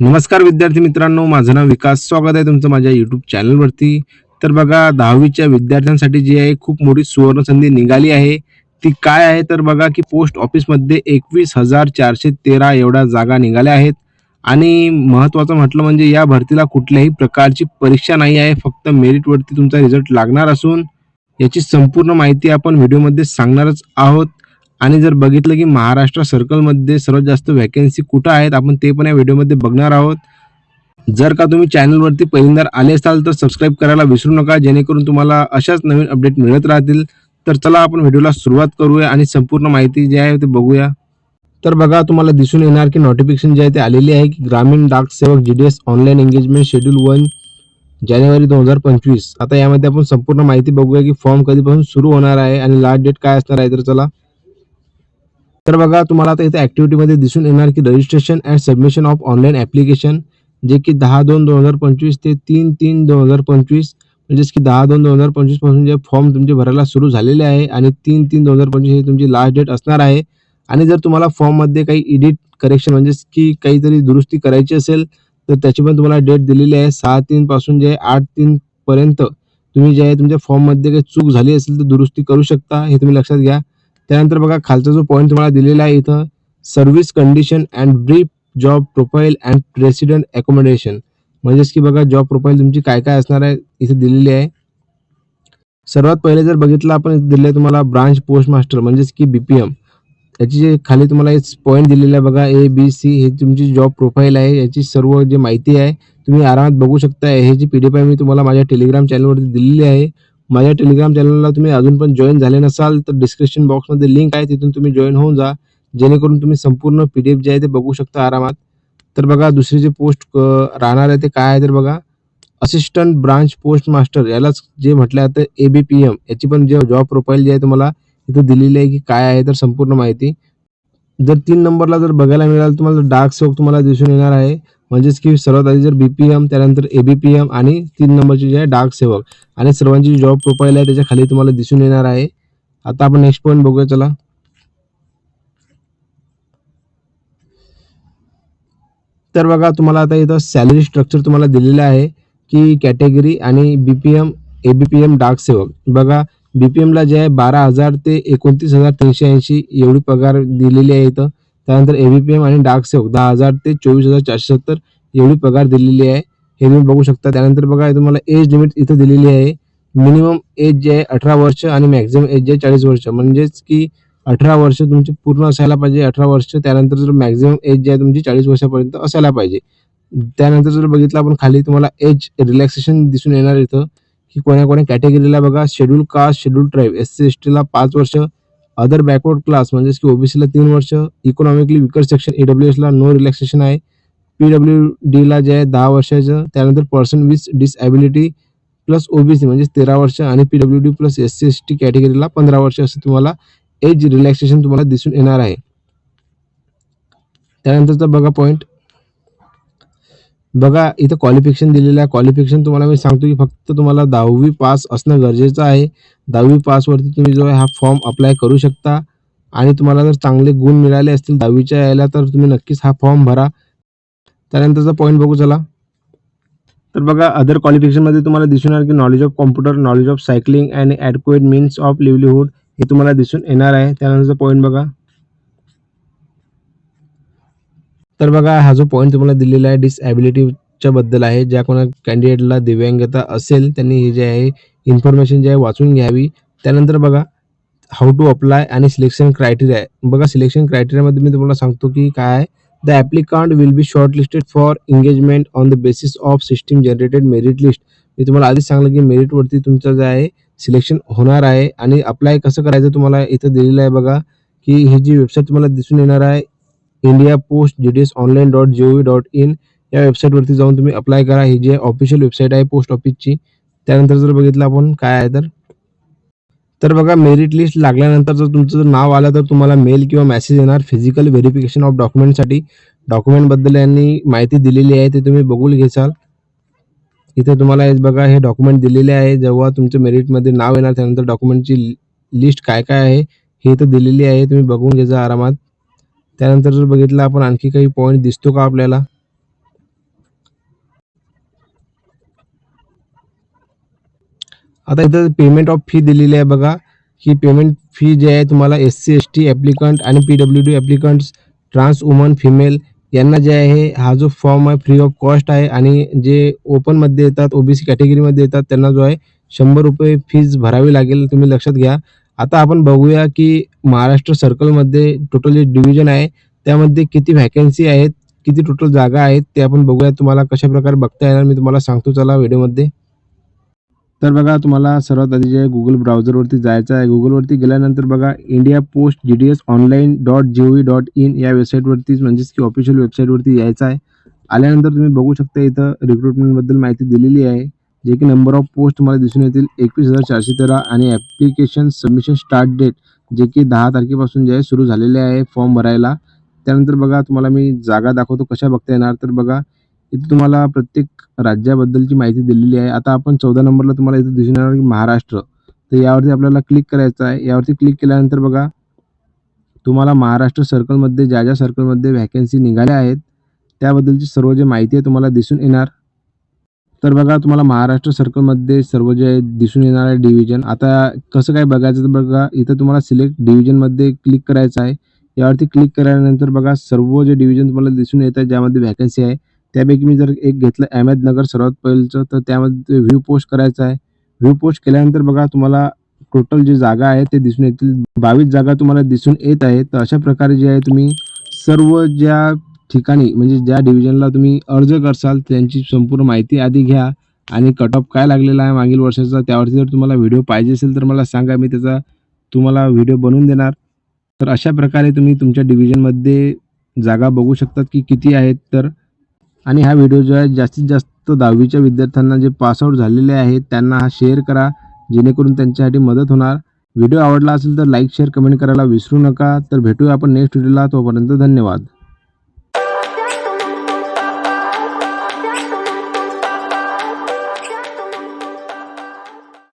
नमस्कार विद्यार्थी मित्रांनो माझं नाव विकास. स्वागत आहे तुमचं माझ्या यूट्यूब चॅनलवरती तर बघा दहावीच्या विद्यार्थ्यांसाठी जी आहे खूप मोठी सुवर्ण संधी निघाली आहे. ती काय आहे? तर बघा की पोस्ट ऑफिसमध्ये एकवीस हजार चारशे तेरा एवढ्या जागा निघाल्या आहेत. आणि महत्त्वाचं म्हटलं म्हणजे या भरतीला कुठल्याही प्रकारची परीक्षा नाही आहे. फक्त मेरिटवरती तुमचा रिझल्ट लागणार असून याची संपूर्ण माहिती आपण व्हिडिओमध्ये सांगणारच आहोत. आणि जर बघितलं की महाराष्ट्र सर्कलमध्ये सर्वात जास्त व्हॅकन्सी कुठं आहेत आपण ते पण या व्हिडिओमध्ये बघणार आहोत. जर का तुम्ही चॅनलवरती पहिल्यांदा आले असाल तर सबस्क्राईब करायला विसरू नका जेणेकरून तुम्हाला अशाच नवीन अपडेट मिळत राहतील. तर चला आपण व्हिडिओला सुरुवात करूया आणि संपूर्ण माहिती जी आहे ते बघूया. तर बघा तुम्हाला दिसून येणार की नोटिफिकेशन जे आहे ते आलेली आहे की ग्रामीण डाक सेवक G D S online engagement schedule one जानेवारी दोन हजार पंचवीस. आता यामध्ये आपण संपूर्ण माहिती बघूया की फॉर्म कधीपासून सुरू होणार आहे आणि लास्ट डेट काय असणार आहे तर चला तर बघा तुम्हाला आता इथे ॲक्टिव्हिटीमध्ये दिसून येणार की registration and submission of online application जे की दहा दोन दोन हजार पंचवीस ते तीन तीन दोन हजार पंचवीस म्हणजेच की दहा दोन दोन हजार पंचवीसपासून जे फॉर्म तुमचे भरायला सुरू झालेले आहे आणि तीन तीन दोन हजार पंचवीस हे तुमची लास्ट डेट असणार आहे. आणि जर तुम्हाला फॉर्ममध्ये काही एडिट करेक्शन म्हणजेच की काहीतरी दुरुस्ती करायची असेल तर त्याची पण तुम्हाला डेट दिलेली आहे. सहा तीन पासून जे आठ तीन पर्यंत तुम्ही जे आहे तुमच्या फॉर्ममध्ये काही चूक झाली असेल तर दुरुस्ती करू शकता हे तुम्ही लक्षात घ्या. त्यानंतर बघा खालचा जो पॉईंट तुम्हाला दिलेला आहे इथं service condition and brief job profile and resident accommodation म्हणजेच की बघा जॉब प्रोफाईल तुमची काय काय असणार आहे इथे दिलेली आहे. सर्वात पहिले जर बघितलं आपण इथे दिले तुम्हाला ब्रांच पोस्ट मास्टर म्हणजेच की बीपीएम याची जे खाली तुम्हाला पॉईंट दिलेला आहे बघा ए बी सी हे तुमची जॉब प्रोफाईल आहे याची सर्व जी माहिती आहे तुम्ही आरामात बघू शकता हे जी पी डी एफ मी तुम्हाला माझ्या टेलिग्राम चॅनलवरती दिलेली आहे. माझ्या टेलिग्राम चॅनलला तुम्ही अजून पण जॉईन झाले नसाल तर डिस्क्रिप्शन बॉक्समध्ये लिंक आहे तिथून तुम्ही जॉईन होऊन जा. जेणेकरून तुम्ही संपूर्ण पी डी एफ जे आहे ते बघू शकता आरामात. तर बघा दुसरी जे पोस्ट राहणार आहे ते काय आहे तर बघा. असिस्टंट ब्रांच पोस्ट मास्टर यालाच जे म्हटलं जातं ए बी पी एम याची पण जे जॉब प्रोफाईल जी आहे तुम्हाला इथं दिलेली आहे की काय आहे तर संपूर्ण माहिती. जर तीन नंबरला जर बघायला मिळाल तुम्हाला डार्क सेवक तुम्हाला दिसून येणार आहे. म्हणजेच की सर्वात आधी जर बीपीएम त्यानंतर एबीपीएम आणि तीन नंबरची जे आहे डाक सेवक. आणि सर्वांची जॉब प्रोफाईल आहे त्याच्याखाली तुम्हाला दिसून येणार आहे. आता आपण नेक्स्ट पॉईंट बघूया चला. तर बघा तुम्हाला आता इथं सॅलरी स्ट्रक्चर तुम्हाला दिलेलं आहे की कॅटेगरी आणि बीपीएम एबीपीएम डाक सेवक. बघा बीपीएमला जे आहे बारा हजार ते एकोणतीस हजार तीनशे ऐंशी एवढी पगार दिलेली आहे इथं. त्यानंतर एबीपीएम आणि डाक सेवक दहा हजार ते चोवीस हजार चारशे सत्तर एवढी पगार दिलेली आहे. हे तुम्ही बघू शकता. त्यानंतर बघा तुम्हाला एज लिमिट इथं दिलेली आहे. मिनिमम एज जे आहे अठरा वर्ष आणि मॅक्झिमम एज जे आहे चाळीस वर्ष. म्हणजेच की अठरा वर्ष तुमची पूर्ण असायला पाहिजे. अठरा वर्ष त्यानंतर जर मॅक्झिमम एज जे आहे तुमची चाळीस वर्षापर्यंत असायला पाहिजे. त्यानंतर जर बघितलं आपण खाली तुम्हाला एज रिलॅक्सेशन दिसून येणार इथं की कोण्या कोण्या कॅटेगरीला बघा schedule caste schedule tribe S C S टीला पाच वर्ष अदर बॅकवर्ड क्लास म्हणजेच की ओबीसीला तीन वर्ष economically weaker section E W एसला no relaxation आहे. पी डब्ल्यू डीला जे आहे दहा वर्षाचं त्यानंतर person with disability plus OBC म्हणजे तेरा वर्ष आणि P W D plus S C S T कॅटेगरीला पंधरा वर्ष असं तुम्हाला एज रिलॅक्सेशन तुम्हाला दिसून येणार आहे. त्यानंतरचा बघा पॉईंट बघा इथं क्वालिफिकेशन दिलेलं आहे. क्वालिफिकेशन तुम्हाला मी सांगतो की फक्त तुम्हाला दहावी पास असणं गरजेचं आहे. दहावी पासवरती तुम्ही जो आहे हा फॉर्म अप्लाय करू शकता. आणि तुम्हाला जर चांगले गुण मिळाले असतील दहावीच्या यायला तर तुम्ही नक्कीच हा फॉर्म भरा. त्यानंतरचा पॉईंट बघू चला. तर बघा अदर क्वालिफिकेशनमध्ये तुम्हाला दिसून येणार की knowledge of computer knowledge of cycling and adequate means of livelihood हे तुम्हाला दिसून येणार आहे. त्यानंतरचा पॉईंट बघा. तर बघा हा जो पॉईंट तुम्हाला दिलेला आहे डिसॅबिलिटीच्या बद्दल आहे. ज्या कोणा कॅन्डिडेटला दिव्यांगता असेल त्यांनी हे जे आहे इन्फॉर्मेशन जे आहे वाचून घ्यावी. त्यानंतर बघा हाऊ टू अप्लाय आणि सिलेक्शन क्रायटेरिया आहे बघा सिलेक्शन क्रायटेरियामध्ये मी तुम्हाला सांगतो की काय आहे? The applicant will be shortlisted for engagement on the basis of system generated merit list मी तुम्हाला आधीच सांगलं की मेरिटवरती तुमचं जे आहे सिलेक्शन होणार आहे आणि अप्लाय कसं करायचं तुम्हाला इथं दिलेलं आहे बघा की ही जी वेबसाईट तुम्हाला दिसून येणार आहे India post G D S online dot G O V dot in या वेबसाईटवरती जाऊन तुम्ही अप्लाय करा. ही जी ऑफिशियल वेबसाईट आहे पोस्ट ऑफिसची त्यानंतर जर बघितलं आपण काय आहे तर तर बघा मेरिट लिस्ट लागल्यानंतर जर तुमचं जर नाव आलं तर तुम्हाला मेल किंवा मेसेज येणार. फिजिकल व्हेरिफिकेशन ऑफ डॉक्युमेंटसाठी डॉक्युमेंटबद्दल यांनी माहिती दिलेली आहे ते तुम्ही बघून घेसाल. इथे तुम्हाला हे बघा हे डॉक्युमेंट दिलेले आहे. जेव्हा तुमचं मेरिटमध्ये नाव येणार त्यानंतर डॉक्युमेंटची लिस्ट काय काय आहे हे तर दिलेली आहे. तुम्ही बघून घेजा आरामात. त्यानंतर जर बघितलं आपण आणखी काही पॉईंट दिसतो का आपल्याला? आता इथं पेमेंट ऑफ फी दिलेली आहे बघा. ही पेमेंट फी जी आहे तुम्हाला S C S T applicant आणि P W D applicants trans woman female यांना जे आहे हा जो फॉर्म आहे फ्री ऑफ कॉस्ट आहे आणि जे ओपनमध्ये येतात ओबीसी कॅटेगरीमध्ये येतात त्यांना जो आहे शंभर रुपये फीज भरावी लागेल तुम्ही लक्षात घ्या. आता आपण बघूया की महाराष्ट्र सर्कलमध्ये टोटल जे डिव्हिजन आहे त्यामध्ये किती व्हॅकन्सी आहेत किती टोटल जागा आहेत ते आपण बघूया. तुम्हाला कशा प्रकारे बघता येणार मी तुम्हाला सांगतो चला व्हिडिओमध्ये तर बघा तुम्हाला सर्वात आधी जे गुगल ब्राउझरवरती जायचं आहे गुगलवरती गेल्यानंतर बघा India post G D S online dot G O V dot in या वेबसाईटवरती म्हणजेच की ऑफिशियल वेबसाईटवरती यायचं आहे. आल्यानंतर तुम्ही बघू शकता इथं रिक्रुटमेंटबद्दल माहिती दिलेली आहे जे की नंबर ऑफ पोस्ट तुम्हाला दिसून येतील एकवीस हजार चारशे तेरा आणि ॲप्लिकेशन सबमिशन स्टार्ट डेट जे की दहा तारखेपासून जे आहे सुरू झालेले आहे फॉर्म भरायला. त्यानंतर बघा तुम्हाला मी जागा दाखवतो कशा बघता येणार तर बघा इथे तुम्हाला प्रत्येक राज्याबद्दलची माहिती दिलेली आहे. आता आपण चौदा नंबरला तुम्हाला इथे दिसून येणार की महाराष्ट्र. तर यावरती आपल्याला क्लिक करायचं आहे. यावरती क्लिक केल्यानंतर बघा तुम्हाला महाराष्ट्र सर्कलमध्ये ज्या ज्या सर्कलमध्ये व्हॅकन्सी निघाल्या आहेत त्याबद्दलची सर्व जे माहिती आहे तुम्हाला दिसून येणार. तर बघा तुम्हाला महाराष्ट्र सर्कलमध्ये सर्व जे आहे दिसून येणार आहे डिव्हिजन आता कसं काय बघायचं तर बघा इथं तुम्हाला सिलेक्ट डिव्हिजनमध्ये क्लिक करायचं आहे. यावरती क्लिक केल्यानंतर बघा सर्व जे डिव्हिजन तुम्हाला दिसून येत आहे ज्यामध्ये व्हॅकन्सी आहे त्यापैकी मी जर एक घेतलं अहमदनगर सर्वात पहिलंचं तर त्यामध्ये व्ह्यू पोस्ट करायचं आहे. व्ह्यू पोस्ट केल्यानंतर बघा तुम्हाला टोटल जी जागा आहे ते दिसून येतील. बावीस जागा तुम्हाला दिसून येत आहे तर अशा प्रकारे जे आहे तुम्ही सर्व ज्या ठिकाणी म्हणजे ज्या डिव्हिजनला तुम्ही अर्ज करसाल त्यांची संपूर्ण माहिती आधी घ्या. आणि कट ऑफ काय लागलेला आहे मागील वर्षाचा त्यावरती जर तुम्हाला व्हिडिओ पाहिजे असेल तर मला सांगा मी त्याचा तुम्हाला व्हिडिओ बनवून देणार. तर अशा प्रकारे तुम्ही तुमच्या डिव्हिजनमध्ये जागा बघू शकतात की किती आहेत. तर आणि हा व्हिडिओ जो आहे जास्तीत जास्त दहावीच्या विद्यार्थ्यांना जे पासआउट झालेले आहेत त्यांना हा शेअर करा जेणेकरून त्यांच्यासाठी मदत होणार. व्हिडिओ आवडला असेल तर लाईक शेअर कमेंट करायला विसरू नका. तर भेटूया आपण नेक्स्ट व्हिडिओला तोपर्यंत धन्यवाद.